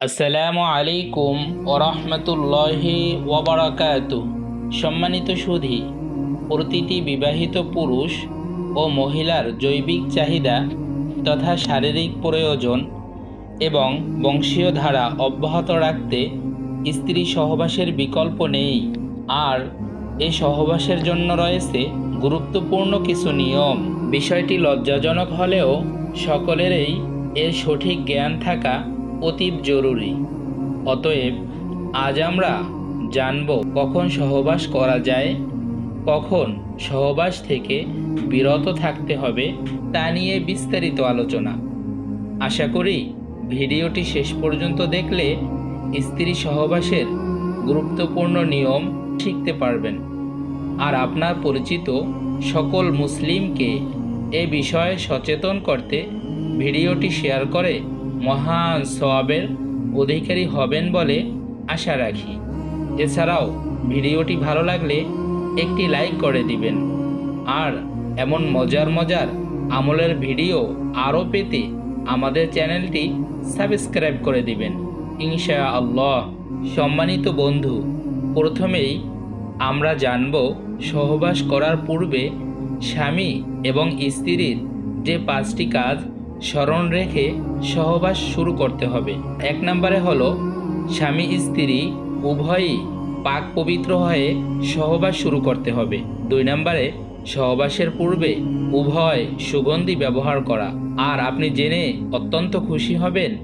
আসসালামু আলাইকুম ওরহমতুল্লাহি ওবরাকাত সম্মানিত সুধী, প্রতিটি বিবাহিত পুরুষ ও মহিলার জৈবিক চাহিদা তথা শারীরিক প্রয়োজন এবং বংশীয় ধারা অব্যাহত রাখতে স্ত্রী সহবাসের বিকল্প নেই। আর এই সহবাসের জন্য রয়েছে গুরুত্বপূর্ণ কিছু নিয়ম। বিষয়টি লজ্জাজনক হলেও সকলেরই এর সঠিক জ্ঞান থাকা অতীব জরুরি। অতএব, আজ আমরা জানব কখন সহবাস করা যায়, কখন সহবাস থেকে বিরত থাকতে হবে, তা নিয়ে বিস্তারিত আলোচনা। আশা করি ভিডিওটি শেষ পর্যন্ত দেখলে স্ত্রী সহবাসের গুরুত্বপূর্ণ নিয়ম শিখতে পারবেন। আর আপনার পরিচিত সকল মুসলিমকে এ বিষয়ে সচেতন করতে ভিডিওটি শেয়ার করে মহান সওয়াবের অধিকারী হবেন বলে আশা রাখি। এছাড়াও ভিডিওটি ভালো লাগলে একটি লাইক করে দিবেন। আর এমন মজার মজার আমলের ভিডিও আরও পেতে আমাদের চ্যানেলটি সাবস্ক্রাইব করে দিবেন। ইনশা আল্লাহ সম্মানিত বন্ধু, প্রথমেই আমরা জানব সহবাস করার পূর্বে স্বামী এবং স্ত্রীর যে পাঁচটি কাজ স্মরণ রেখে সহবাস শুরু করতে হবে। এক নম্বরে হলো, স্বামী স্ত্রী উভয়ই পাক পবিত্র হয়ে সহবাস শুরু করতে হবে। দুই নম্বরে, সহবাসের পূর্বে উভয় সুগন্ধি ব্যবহার করা। আর আপনি জেনে অত্যন্ত খুশি হবেন,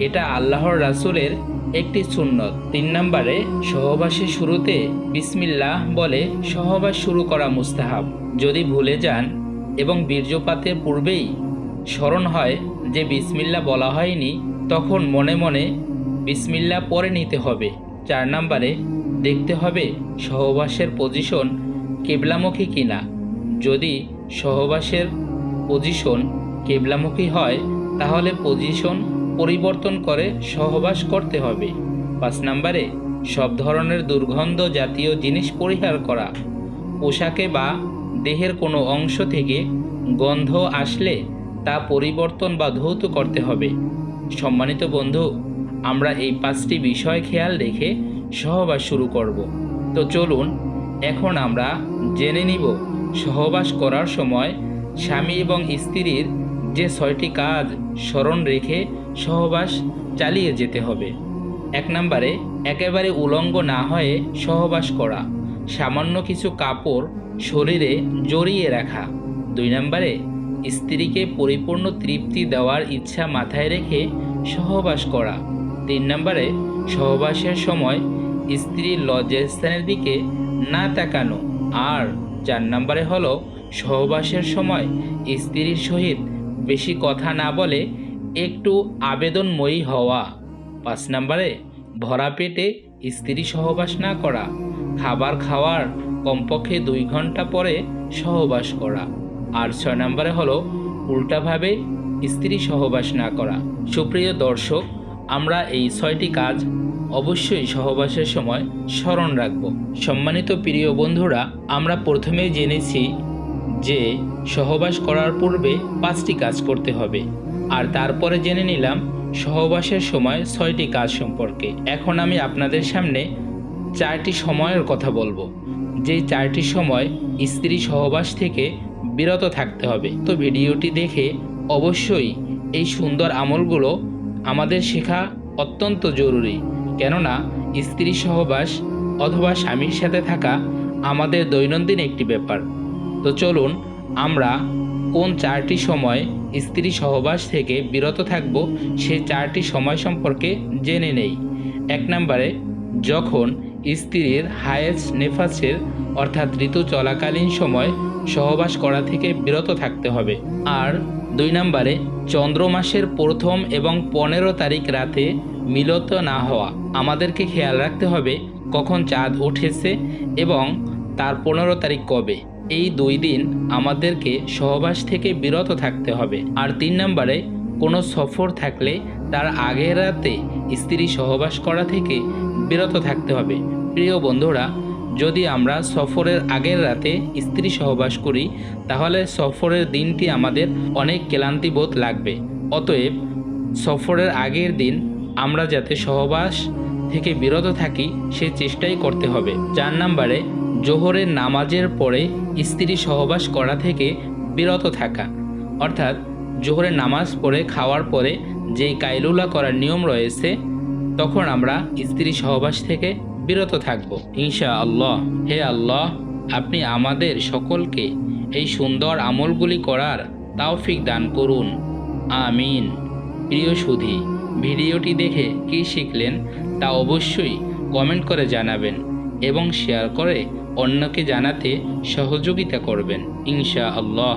এটা আল্লাহর রাসূলের একটি সুন্নত। তিন নম্বরে, সহবাসের শুরুতে বিসমিল্লাহ বলে সহবাস শুরু করা মুস্তাহাব। যদি ভুলে যান এবং বীর্যপাতের পূর্বেই স্মরণ হয় যে বিসমিল্লা বলা হয়নি, তখন মনে মনে বিসমিল্লা পরে নিতে হবে। চার নম্বরে, দেখতে হবে সহবাসের পজিশন কেবলামুখী কিনা। যদি সহবাসের পজিশন কেবলামুখী হয়, তাহলে পজিশন পরিবর্তন করে সহবাস করতে হবে। পাঁচ নম্বরে, সব ধরনের দুর্গন্ধ জাতীয় জিনিস পরিহার করা। পোশাকে বা দেহের কোনো অংশ থেকে গন্ধ আসলে তা পরিবর্তন বা ধৌত করতে হবে। সম্মানিত বন্ধু, আমরা এই পাঁচটি বিষয় খেয়াল রেখে সহবাস শুরু করব। তো চলুন, এখন আমরা জেনে নিব সহবাস করার সময় স্বামী এবং স্ত্রীর যে ছয়টি কাজ স্মরণ রেখে সহবাস চালিয়ে যেতে হবে। এক নম্বরে, একেবারে উলঙ্গ না হয়ে সহবাস করা। সামান্য কিছু কাপড় শরীরে জড়িয়ে রাখা। দুই নম্বরে স্ত্রীকে পরিপূর্ণ তৃপ্তি দেওয়ার ইচ্ছা মাথায় রেখে সহবাস করা। তিন নম্বরে, সহবাসের সময় স্ত্রীর লজ্জাস্থানের দিকে না তাকানো। আর চার নম্বরে হলো, সহবাসের সময় স্ত্রীর সহিত বেশি কথা না বলে একটু আবেদনময়ী হওয়া। পাঁচ নম্বরে, ভরা পেটে স্ত্রী সহবাস না করা। খাবার খাওয়ার কমপক্ষে দুই ঘণ্টা পরে সহবাস করা। আর ছয় নম্বরে হলো, উল্টাভাবে স্ত্রী সহবাস না করা। সুপ্রিয় দর্শক, আমরা এই ছয়টি কাজ অবশ্যই সহবাসের সময় স্মরণ রাখব। সম্মানিত প্রিয় বন্ধুরা, আমরা প্রথমেই জেনেছি যে সহবাস করার পূর্বে পাঁচটি কাজ করতে হবে। আর তারপরে জেনে নিলাম সহবাসের সময় ছয়টি কাজ সম্পর্কে। এখন আমি আপনাদের সামনে চারটি সময়ের কথা বলব। যেই চারটি সময় স্ত্রী সহবাস থেকে বিরত থাকতে হবে। তো ভিডিওটি দেখে অবশ্যই এই সুন্দর আমলগুলো আমাদের শেখা অত্যন্ত জরুরি। কেননা, স্ত্রী সহবাস অথবা স্বামীর সাথে থাকা আমাদের দৈনন্দিন একটি ব্যাপার। তো চলুন আমরা কোন চারটি সময় স্ত্রী সহবাস থেকে বিরত থাকব সেই চারটি সময় সম্পর্কে জেনে নেই। এক নম্বরে, যখন স্ত্রীর হায়েস নেফাসের, অর্থাৎ ঋতু চলাকালীন সময় সহবাস করা থেকে বিরত থাকতে হবে। আর দুই নম্বরে, চন্দ্র মাসের প্রথম এবং পনেরো তারিখ রাতে মিলত না হওয়া। আমাদেরকে খেয়াল রাখতে হবে কখন চাঁদ উঠেছে এবং তার পনেরো তারিখ কবে। এই দুই দিন আমাদেরকে সহবাস থেকে বিরত থাকতে হবে। আর তিন নম্বরে, কোনো সফর থাকলে তার আগের রাতে স্ত্রী সহবাস করা থেকে বিরত থাকতে হবে। প্রিয় বন্ধুরা, যদি আমরা সফরের আগের রাতে স্ত্রী সহবাস করি, তাহলে সফরের দিনটি আমাদের অনেক ক্লান্তিবোধ লাগবে। অতএব, সফরের আগের দিন আমরা যাতে সহবাস থেকে বিরত থাকি, সে চেষ্টাই করতে হবে। চার নাম্বারে, জোহরের নামাজের পরে স্ত্রী সহবাস করা থেকে বিরত থাকা। অর্থাৎ, জোহরের নামাজ পড়ে, খাওয়ার পরে যেই কাইলুলা করার নিয়ম রয়েছে, তখন আমরা স্ত্রী সহবাস থেকে বিরত থাকব। ইনশা আল্লাহ হে আল্লাহ, আপনি আমাদের সকলকে এই সুন্দর আমলগুলি করার তাওফিক দান করুন। আমিন। প্রিয় সুধী, ভিডিওটি দেখে কী শিখলেন তা অবশ্যই কমেন্ট করে জানাবেন এবং শেয়ার করে অন্যকে জানাতে সহযোগিতা করবেন। ইনশা আল্লাহ